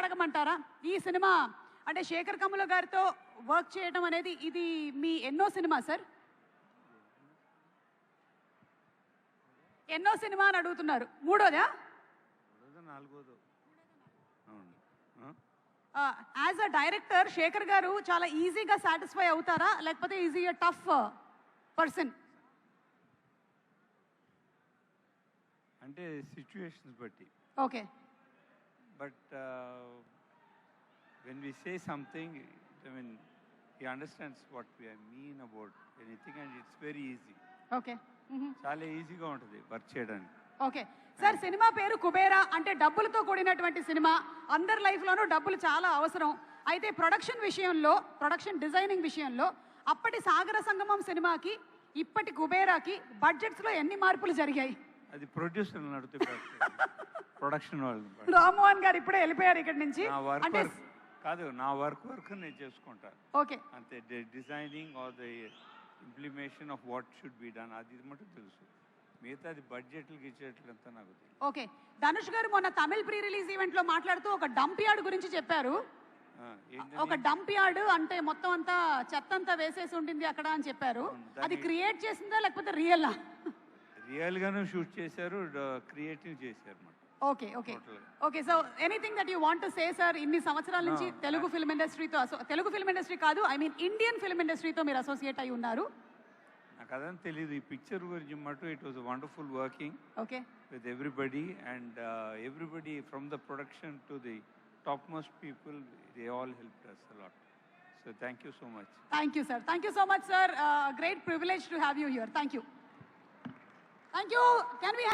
అడగమంటారా? ఈ సినిమా అంటే శేఖర్ కమ్ముల గారితో వర్క్ చేయడం అనేది ఇది మీ ఎన్నో సినిమా సార్? ఎన్నో సినిమా అని అడుగుతున్నారు. మూడోదా? నాలుగోదో? యాజ్ అ డైరెక్టర్ శేఖర్ గారు చాలా ఈజీగా సాటిస్ఫై అవుతారా? లేకపోతే ఈజీ టఫ్ పర్సన్ అంటే సిచ్యువేషన్స్ బట్టి. Okay. But when we say something I mean he understands what we mean about anything and it's very easy okay చాలా ఈజీగా ఉంటుంది వర్క్ చేయడానికి. ఓకే సార్ సినిమా పేరు కుబేరా అంటే డబ్బులతో కూడినటువంటి సినిమా అందరి లైఫ్లోనూ డబ్బులు చాలా అవసరం. అయితే ప్రొడక్షన్ విషయంలో ప్రొడక్షన్ డిజైనింగ్ విషయంలో అప్పటి సాగర సంగమం సినిమాకి ఇప్పటి కుబేరాకి బడ్జెట్స్లో ఎన్ని మార్పులు జరిగాయి? అది ప్రొడ్యూసర్ ప్రొడక్షన్. వాళ్ళు రామ్మోహన్ గారు ఇప్పుడే వెళ్ళిపోయారు ఇక్కడి నుంచి. నా వర్క్ అంటే కాదు నా వర్క్ వర్క్ నేను చేసుకుంటా. ఓకే. అంతే designing or the implementation of what should be done అది మటు తెలుసు. మిగతా అది బడ్జెట్లకి ఇచ్చేట్లంతా నాకు తెలియదు ఓకే. ధనుష్ గారు మొన్న తమిళ్ ప్రీ రిలీజ్ ఈవెంట్లో మాట్లాడుతూ ఒక డంప్ యార్డ్ గురించి చెప్పారు. ఆ, ఏంటది? ఒక డంప్ యార్డ్ అంటే మొత్తం అంతా చెత్త అంతా వేసేసి ఉంటుంది అక్కడ అని చెప్పారు. అది క్రియేట్ చేసిందా లేకపోతే రియల్ రియల్ గాను షూట్ చేశారు క్రియేటివ్ చేశారు అన్నమాట okay. Okay. Okay so anything that you want say sir ఇన్ని సంవత్సరాల నుంచి తెలుగు ఫిల్మ్ ఇండస్ట్రీతో తెలుగు ఫిల్మ్ ఇండస్ట్రీ కాదు ఐ మీన్ ఇండియన్ ఫిల్మ్ ఇండస్ట్రీతో మీరు అసోసియేట్ అయి ఉన్నారు. నాకు అదని తెలియదు ఈ పిక్చర్ గురించి మటు it was wonderful working okay. With everybody and everybody from the production to the top most people they all help us a lot so thank you so much. Thank you sir. Thank you so much sir. Great privilege to have you here. Thank you thank you can we